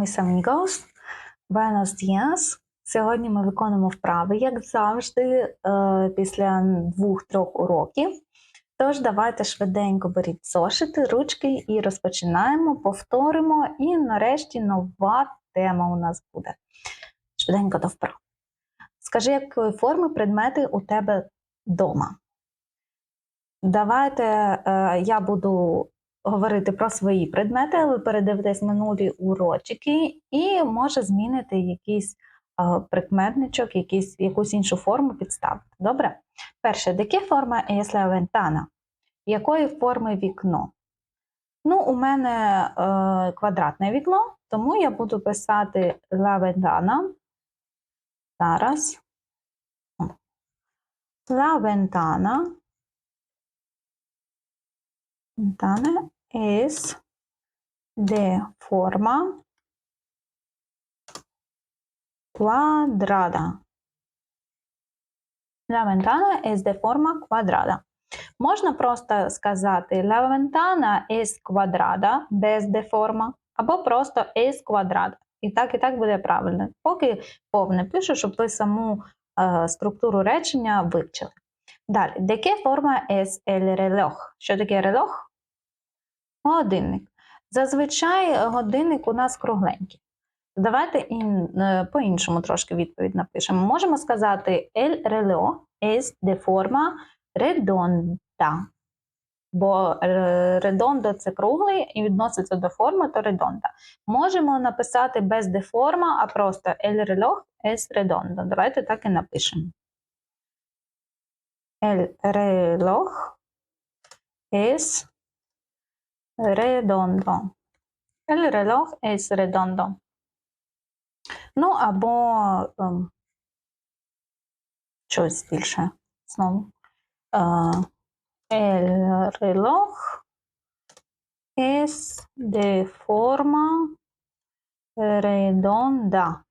mis amigos, buenos días. Сьогодні ми виконуємо вправи, як завжди, е, після двох-трьох уроків. Тож, давайте швиденько беріть зошити, ручки і розпочинаємо, повторимо. І нарешті нова тема у нас буде. Швиденько до вправ. Скажи, якої форми предмети у тебе вдома? Давайте е, я буду говорити про свої предмети, ви передивитесь минулі урочки і може змінити якийсь прикметничок, якийсь, якусь іншу форму підставити. Добре? Перше, forma es la ventana? Якої форми вікно? Ну, у мене е, квадратне вікно, тому я буду писати la ventana. Зараз. La ventana. Ventana es de forma cuadrada. La ventana es de forma cuadrada. Можна просто сказати La ventana es cuadrada без деформа, або просто es cuadrada. І так, і так буде правильно. Поки повне пишу, щоб ви саму е, структуру речення вивчили. Далі, de qué forma es el reloj? Що таке релох? Годинник. Зазвичай годинник у нас кругленький. Давайте е, по-іншому трошки відповідь напишемо. Можемо сказати el reloj es de forma redonda. Бо редондо це круглий і відноситься до форми, то редонда. Можемо написати без деформа, а просто el reloj es redondo. Давайте так і напишемо. El reloj es redondo. El reloj es redondo. Ну, або ем, щось більше знову. Е, El reloj es de forma redonda.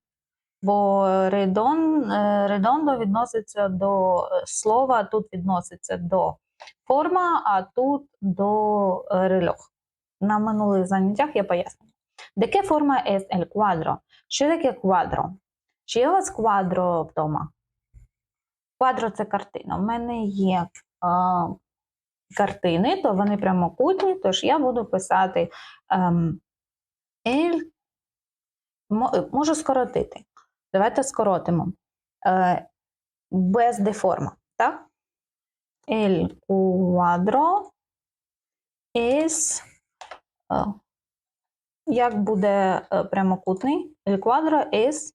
Бо редон, е, редондо відноситься до е, слова, тут відноситься до форма, а тут до рельох. На минулих заняттях я. De qué forma es el cuadro? Що таке квадро? Чи є у вас квадро вдома? Квадро це картина. У мене є а, картини, то вони прямокутні, тож я буду писати ем, el, можу скоротити. Давайте скоротимо. Е, без деформа, так? El cuadro es, е, як буде е, прямокутний? El cuadro es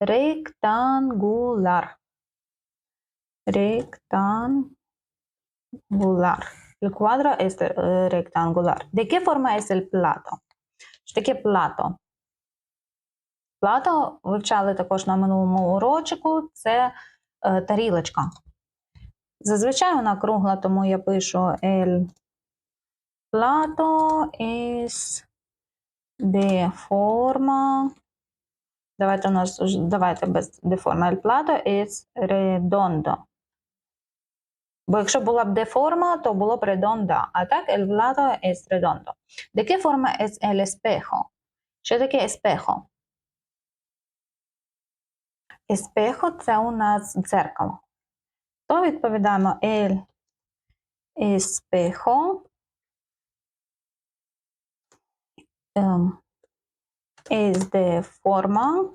rectangular. Rectangular. El cuadro es rectangular. ¿De qué forma es el plato? Що таке плато? Плато вивчали також на минулому урочку, це е, тарілочка. Зазвичай вона кругла, тому я пишу el plato es de forma. Давайте у нас давайте без деформа. El plato es redondo. Бо якщо була б деформа, то було б редонда. А так, el plato es redondo. ¿De qué forma es el espejo? Що таке espejo? Еспехо це у нас дзеркало. То відповідаємо el espejo es de forma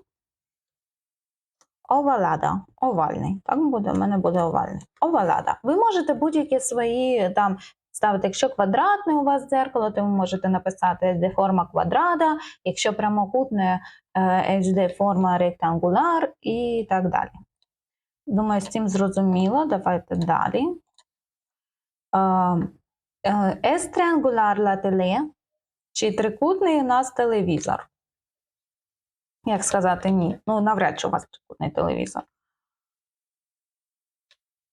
овалада. Овальний. Так буде, у мене буде овальний. Овалада. Ви можете будь-які свої там ставити, якщо квадратне у вас дзеркало, то ви можете написати de форма квадрата, якщо прямокутне HD форма ректангуляр і так далі. Думаю, з цим зрозуміло. Давайте далі. Es triangular la tele, чи трикутний у нас телевізор? Як сказати ні? Ну, навряд чи у вас трикутний телевізор.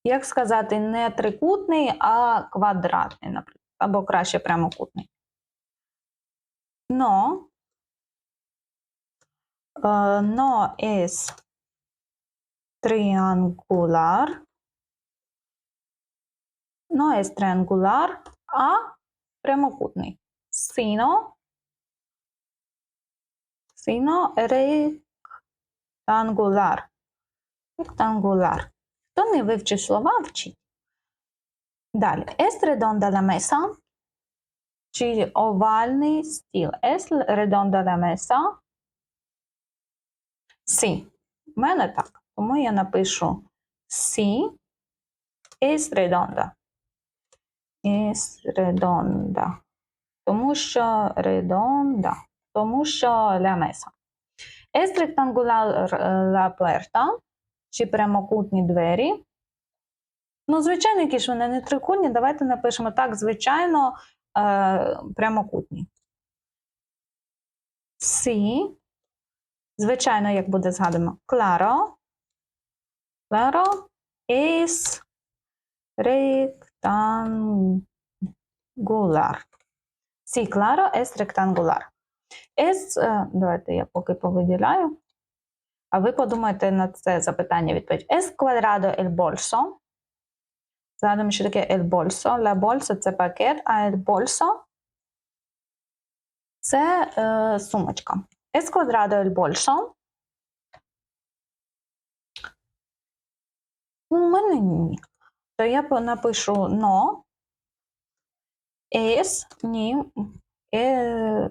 Як сказати, не трикутний, а квадратний, наприклад, або краще прямокутний. Но, uh, no es triangular, no es triangular, а прямокутний. Sino Sino rectangular. Rectangular. Хто не вивчив слова, вчить. Далі. Es redonda la mesa. Чи овальний стіл. Es redonda la mesa. Сі. У мене так. Тому я напишу сі. Es redonda. Es redonda. Тому що redonda. Тому що la mesa. Es la puerta. Чи прямокутні двері. Ну, звичайно, які ж вони не трикутні. Давайте напишемо так, звичайно, е, прямокутні. Сі. Звичайно, як буде згадано. Claro. Claro es rectangular. Сі, claro es rectangular. Es, е, давайте я поки повиділяю. А ви подумайте на це запитання відповідь. Es cuadrado el bolso. Згадуємо, що таке el bolso. La bolsa – це пакет, а el bolso – це е, сумочка. Es cuadrado el bolso. У мене ні. То я напишу no. Es – ні. Е,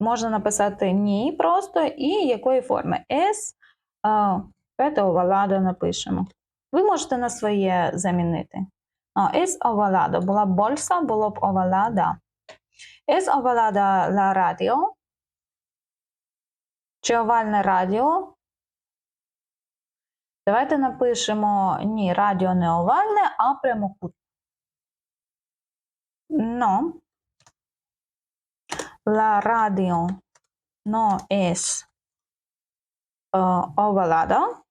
можна написати ні просто і якої форми. Es е, Пете оваладо напишемо. Ви можете на своє замінити. Es ovalado. Була б больса, було б овалада. Es ovalada la radio. Чи овальне радіо? Давайте напишемо ні, радіо не овальне, а прямокутне. No. La radio no es uh, ovalada.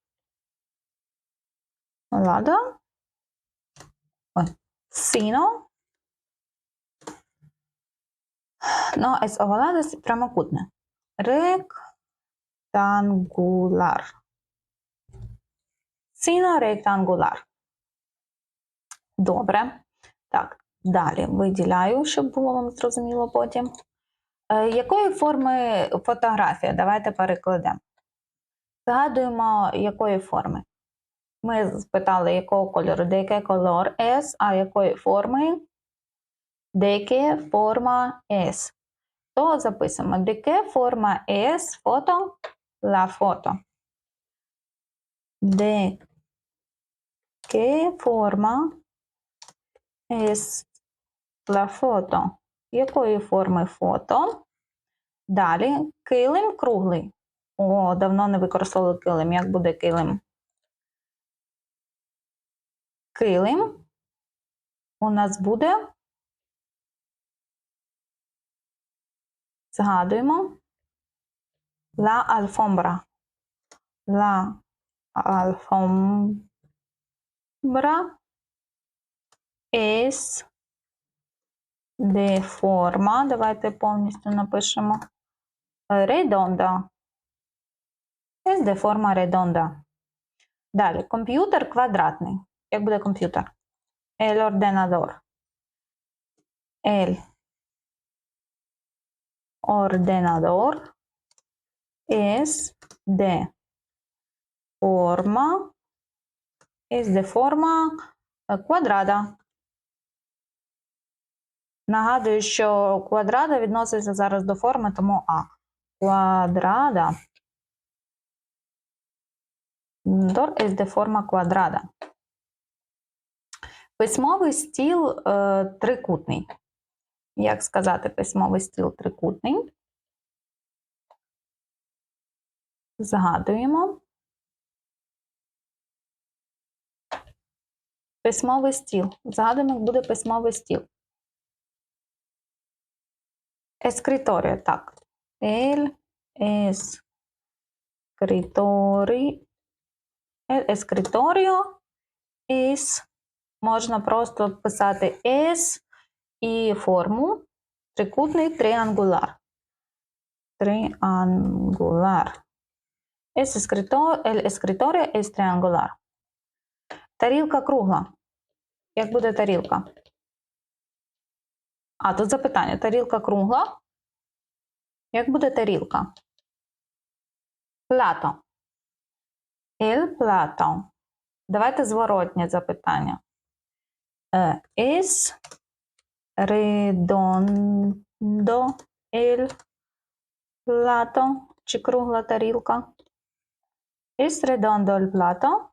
Ovalada. Sino. No es ovalada, es прямокутне. Rectangular. Sino rectangular. Добре. Так, далі виділяю, щоб було вам зрозуміло потім. Е, якої форми фотографія? Давайте перекладемо. Згадуємо, якої форми. Ми спитали, якого кольору, qué color es, а якої форми? Qué forma es. То записуємо qué forma es фото, la foto. De qué forma la foto. Якої форми фото? Далі килим круглий. О, давно не використовували килим. Як буде килим? Килим у нас буде. Згадуємо. La alfombra. La alfombra es de forma. Давайте повністю напишемо. Redonda. Es de forma redonda. Далі. Комп'ютер квадратний. Як буде комп'ютер? El ordenador. El ordenador es de forma es de forma е, квадрата. Нагадую, що квадрата відноситься зараз до форми, тому А. Квадрата. Дор es de forma квадрата. Письмовий стіл е, трикутний. Як сказати письмовий стіл трикутний? Згадуємо. Письмовий стіл. Згадуємо, як буде письмовий стіл. Ескриторіо, так. El escritorio. El escritorio es. Можна просто писати S і форму. Трикутний триангуляр. Триангуляр. Es escritor, el escritorio es triangular. Тарілка кругла. Як буде тарілка? А, тут запитання. Тарілка кругла. Як буде тарілка? Plato. Il plato. Давайте зворотнє запитання. Es redondo el plato? Чи кругла тарілка? Es redondo el plato?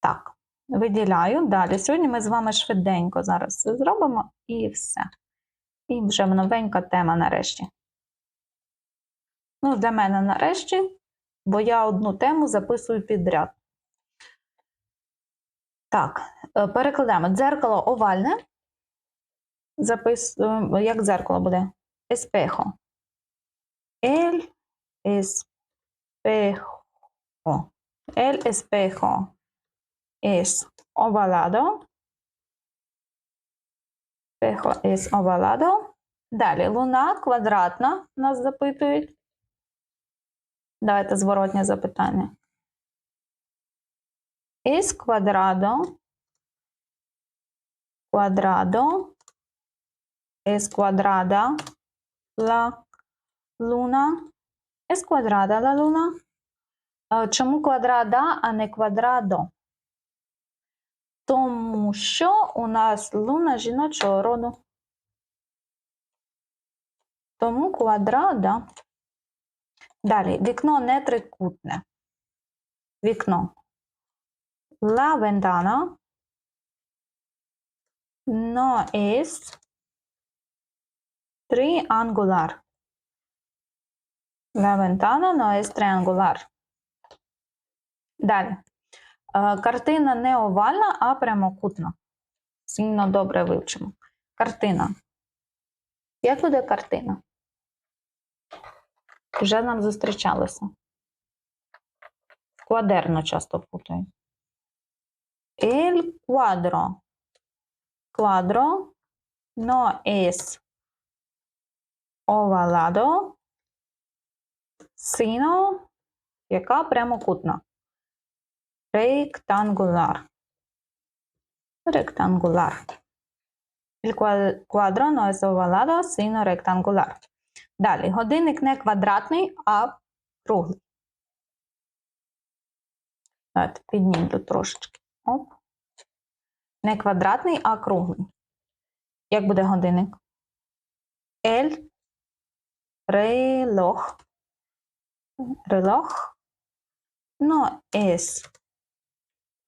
Так, виділяю. Далі. Сьогодні ми з вами швиденько зараз це зробимо і все. І вже новенька тема нарешті. Ну, для мене нарешті, бо я одну тему записую підряд. Так, е, перекладаємо дзеркало овальне. Записуємо, як дзеркало буде? Еспехо. El espejo. El espejo es ovalado. Espejo es ovalado. Далі луна квадратна, нас запитують. Давайте зворотнє запитання. Es cuadrado. Cuadrado. Es cuadrada la luna. Es cuadrada la luna. Е, Чому квадрада, а не квадрадо? Тому що у нас луна жіночого роду. Тому квадрада. Далі, вікно не трикутне. Вікно. La ventana no es triangular. La ventana no es triangular. Далі. Е, Картина не овальна, а прямокутна. Сильно добре вивчимо. Картина. Як буде картина? Вже нам зустрічалося. Квадерно часто путають. El cuadro. Cuadro no es ovalado, sino яка прямокутна. Rectangular. Rectangular. Il qua- quadro no es ovalado, sino rectangular. Далі, годинник не квадратний, а круглий. Давайте піднімемо трошечки. Оп. Не квадратний, а круглий. Як буде годинник? El reloj. Reloj no es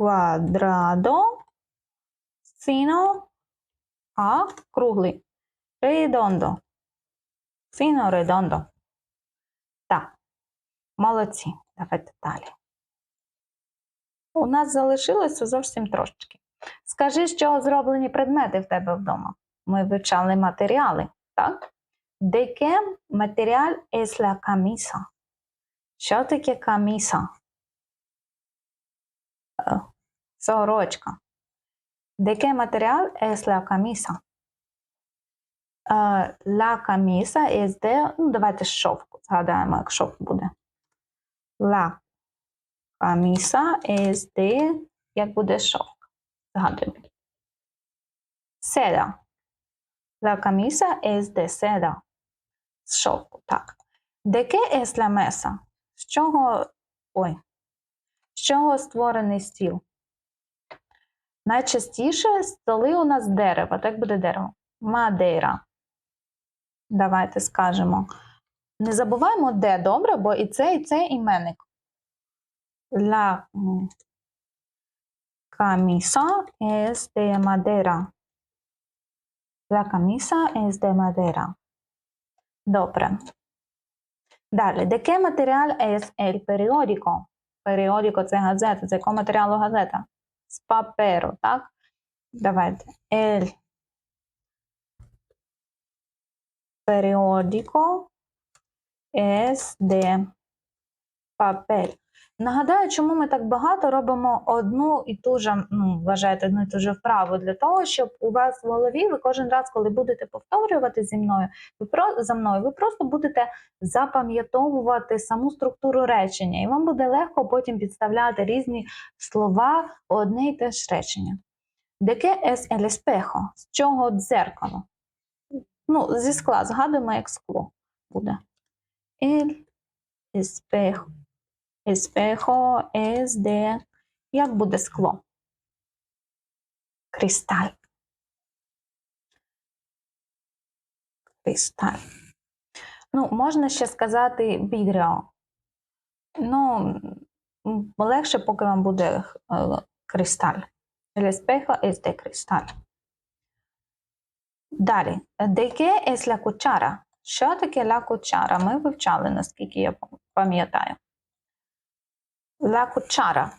cuadrado, sino а круглий. Redondo. Sino redondo. Так. Молодці. Давайте далі. У нас залишилося зовсім трошечки. Скажи, з чого зроблені предмети в тебе вдома? Ми вивчали матеріали, так? Qué material es la? Що таке каміса? Е, Сорочка. De qué material es la camisa? Е, La camisa es de, ну, давайте шовку. Згадаємо, як шовк буде. La camisa es de, як буде шовк. Згадуємо. Seda. La camisa es de seda. З шовку, так. De qué es la mesa? З чого, ой, з чого створений стіл? Найчастіше столи у нас дерева. Так буде дерево. Мадейра. Давайте скажемо. Не забуваємо де, добре, бо і це, і це іменник. La camisa es de madera. La camisa es de madera. Добре. Далі. De qué material es el periódico? Periódico – це газета. З якого матеріалу газета? З паперу, так? Давайте. El periódico es de papel. Нагадаю, чому ми так багато робимо одну і ту ж, ну, вважаєте, одну і ту ж вправу для того, щоб у вас в голові ви кожен раз, коли будете повторювати зі мною, ви про за мною, ви просто будете запам'ятовувати саму структуру речення, і вам буде легко потім підставляти різні слова у одне і те ж речення. Qué es el? З чого дзеркало? Ну, зі скла, згадуємо, як скло буде. El. Еспехо, ес де. Як буде скло? Кристаль. Кристаль. Ну, можна ще сказати відео. Ну, легше, поки вам буде е, кристаль. El espejo es de cristal. Далі. De qué es la cuchara? Що таке la cuchara? Ми вивчали, наскільки я пам'ятаю. La cuchara.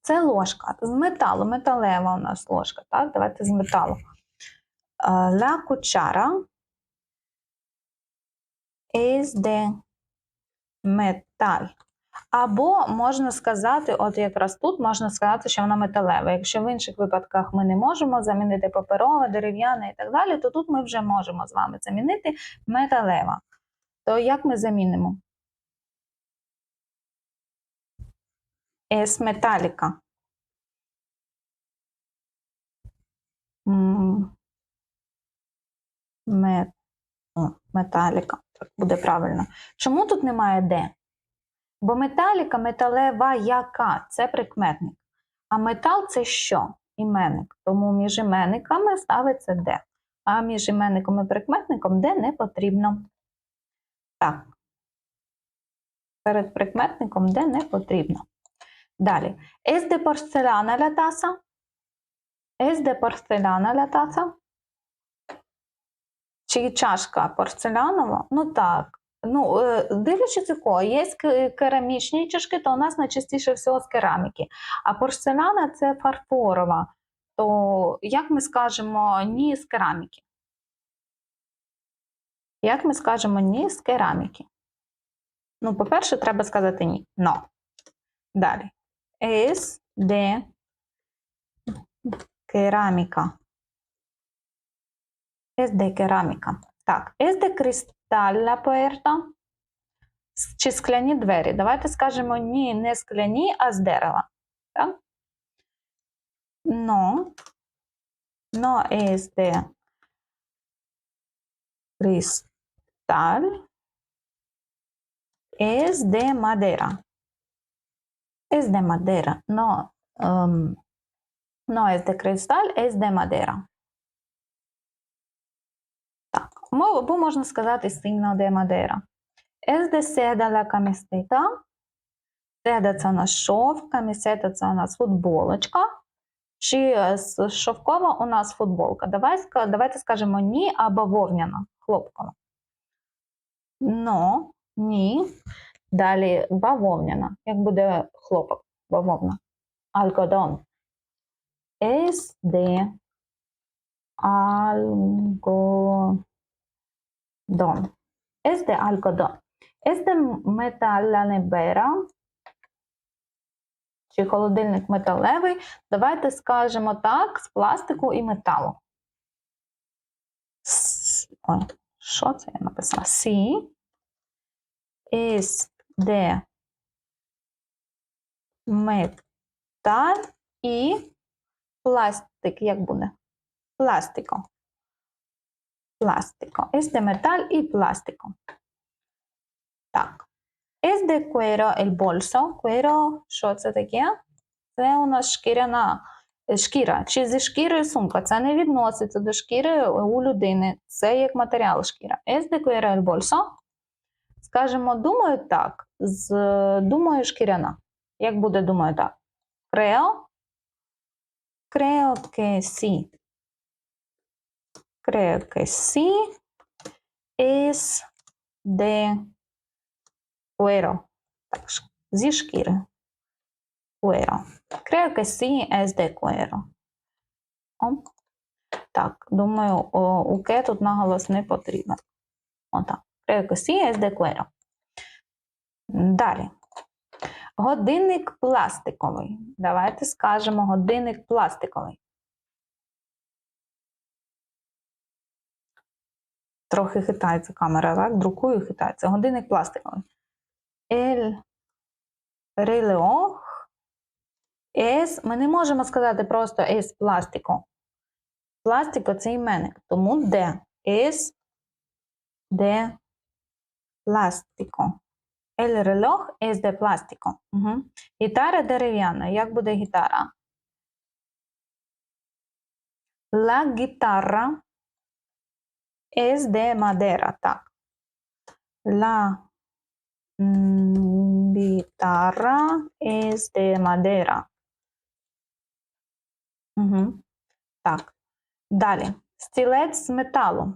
Це ложка з металу, металева у нас ложка, так? Давайте з металу. Е, La cuchara es de metal. Або можна сказати, от якраз тут можна сказати, що вона металева. Якщо в інших випадках ми не можемо замінити паперова, дерев'яна і так далі, то тут ми вже можемо з вами замінити металева. То як ми замінимо? Es metálica. Мет... Металіка. Так буде правильно. Чому тут немає де? Бо металіка, металева яка це прикметник. А метал це що? Іменник. Тому між іменниками ставиться де. А між іменником і прикметником де не потрібно. Так. Перед прикметником де не потрібно. Далі. Es de porcelana la taza? Es de porcelana la taza? Чи чашка порцелянова? Ну так. Ну, е, дивлячись якого, є керамічні чашки, то у нас найчастіше всього з кераміки. А порцеляна це фарфорова. То як ми скажемо ні з кераміки? Як ми скажемо ні з кераміки? Ну, по-перше, треба сказати ні. Но. Далі. Es de кераміка. Es de кераміка. Так, es de cristal la puerta. Чи скляні двері? Давайте скажемо ні, не скляні, а з дерева. Так? No. No es de cristal. Es de madera. Es de madera. No, um, no es de cristal, es de madera. Так, мо- або можна сказати сильно де мадера. Es de seda la camiseta. Седа це у нас шов, камісета це у нас футболочка. Чи е, шовкова у нас футболка. Давай, давайте скажемо ні або вовняна, хлопкова. Но, ні. Далі бавовняна. Як буде хлопок? Бавовна. Algodón. Es de algodón. Es de algodón. Es de metal la. Чи холодильник металевий. Давайте скажемо так, з пластику і металу. Ой, що це я написала? Сі. Es de метал і пластик. Як буде? Пластико. Пластико. Es de metal і пластико. Так. Es de cuero el bolso. Cuero, що це таке? Це у нас шкіряна е, шкіра. Чи зі шкірою сумка? Це не відноситься до шкіри у людини. Це як матеріал шкіра. Es de cuero el bolso. Скажемо, думаю так. З думаю шкіряна. Як буде думаю так? Creo. Creo que sí. Creo que sí. Es de cuero. Так, зі шкіри. Cuero. Creo que sí es de cuero. Так, думаю, у ке тут наголос не потрібен. Отак. Sí es de cuero. Далі. Годинник пластиковий. Давайте скажемо годинник пластиковий. Трохи хитається камера, так? Друкую, хитається. Годинник пластиковий. El reloj es, ми не можемо сказати просто es пластико. Пластико це іменник, тому де? Es de es de plástico. Угу. Гітара дерев'яна. Як буде гітара? La guitarra es de madera. Так. La mm, guitarra es de madera. Угу. Так. Далі. Стілець з металу.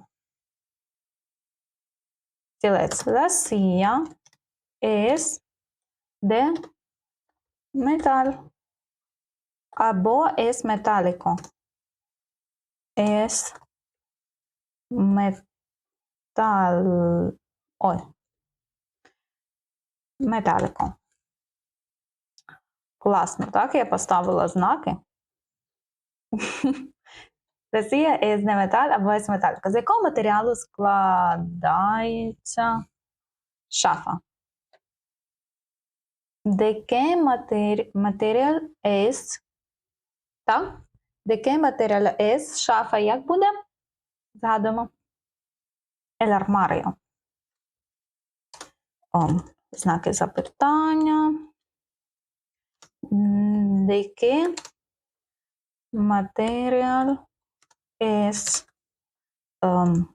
Стілець. Silla es de metal. Або es metálico. Es metal. Ой. Металіко. Класно, так? Я поставила знаки. Росія із не металь або із металіка. З якого матеріалу складається шафа? De qué materi- material es? Так? De qué material шафа? Як буде? Згадуємо. El armario. О, знаки запитання. М, De qué material es, um,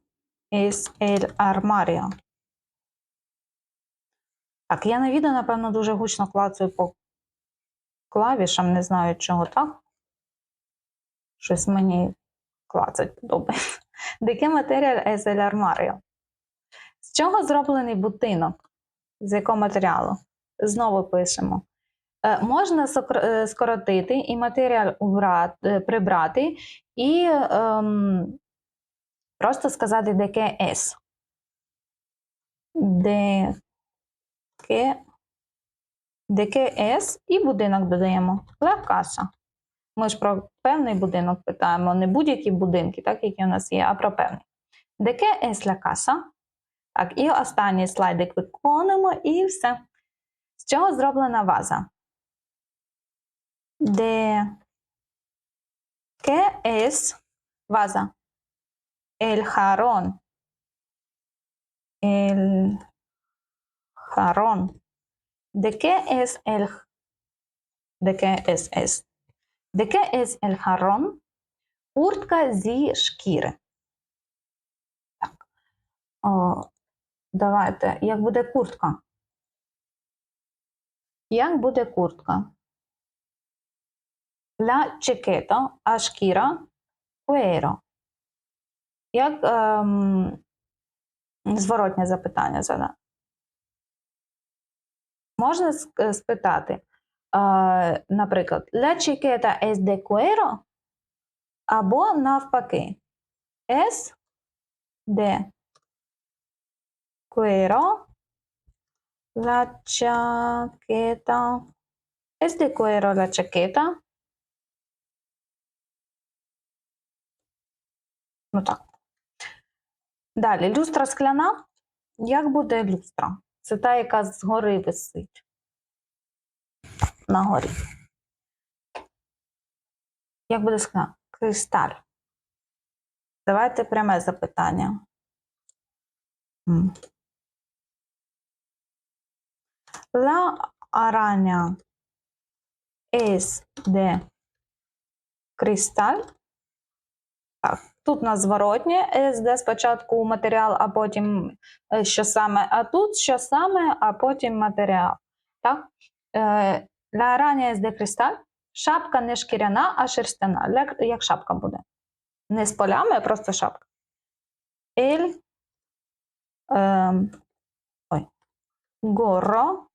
es el armario? Так, я на відео, напевно, дуже гучно клацаю по клавішам, не знаю чого так. Щось мені клацать подобається. Qué material es el armario? З чого зроблений будинок? З якого матеріалу? Знову пишемо. Е, Можна е, скоротити і матеріал е, прибрати, і ем, просто сказати de qué es і будинок додаємо. La. Ми ж про певний будинок питаємо, не будь-які будинки, так, які у нас є, а про певний. Qué es? Так, і останній слайдик виконуємо, і все. З чого зроблена ваза? De qué es ваза? El jarrón. El jarrón. ¿De qué es el ¿De qué es es? ¿De qué es el jarrón? Куртка зі шкіри. Так. О, давайте. Як буде куртка? Як буде куртка? La а шкіра cuero. Як ем, зворотнє запитання задати? Можна е, спитати, е, наприклад, la chaqueta es de cuero? Або навпаки. Es de cuero. La chaqueta. Es de cuero la chaqueta. Ну так. Далі, люстра скляна. Як буде люстра? Це та, яка згори висить. На горі. Як буде скляна? Кристаль. Давайте пряме запитання. La araña es de cristal. Так, тут зворотнє S, де спочатку матеріал, а потім е, що саме, а тут що саме, а потім матеріал. Так? Е, La araña es de. Шапка не шкіряна, а шерстяна. Як, шапка буде? Не з полями, а просто шапка. El ем, ой, gorro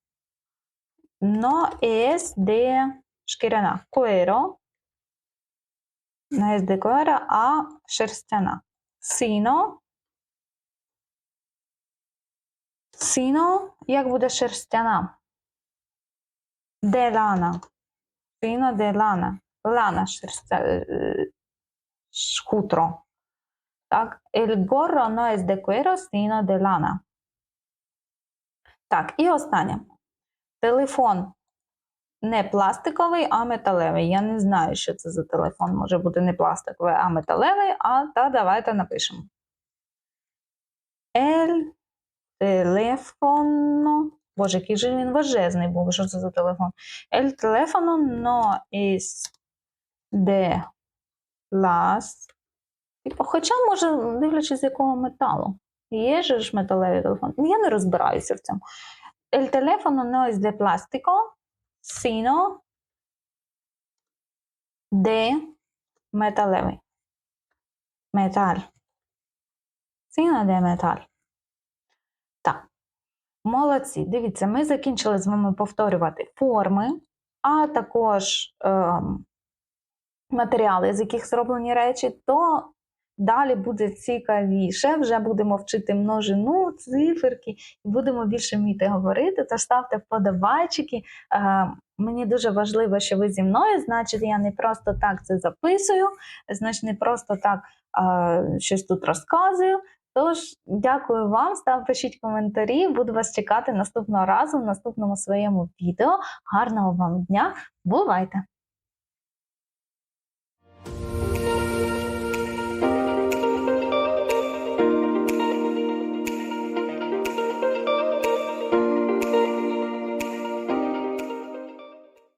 no es шкіряна. Cuero es de cuero, а шерстяна. Sino. Sino, як буде шерстяна? Sino de lana. Лана шерстя, е, хутро. Так, el gorro no es de cuero, sino de lana. Так, і останнє. Телефон не пластиковий, а металевий. Я не знаю, що це за телефон. Може бути не пластиковий, а металевий. А та давайте напишемо. El teléfono. Боже, який же він важезний був, що це за телефон? El teléfono no es de plástico. Хоча, може, дивлячись, з якого металу. Є ж металевий телефон. Я не розбираюся в цьому. El teléfono no es de plástico, sino de металевий. Металь. Sino de металь. Так. Молодці. Дивіться, ми закінчили з вами повторювати форми, а також ем, матеріали, з яких зроблені речі, то далі буде цікавіше. Вже будемо вчити множину, циферки і будемо більше вміти говорити. Тож ставте вподобайчики. Е, мені дуже важливо, що ви зі мною. Значить, я не просто так це записую, значить, не просто так е, щось тут розказую. Тож, дякую вам, став пишіть коментарі. Буду вас чекати наступного разу в наступному своєму відео. Гарного вам дня! Бувайте!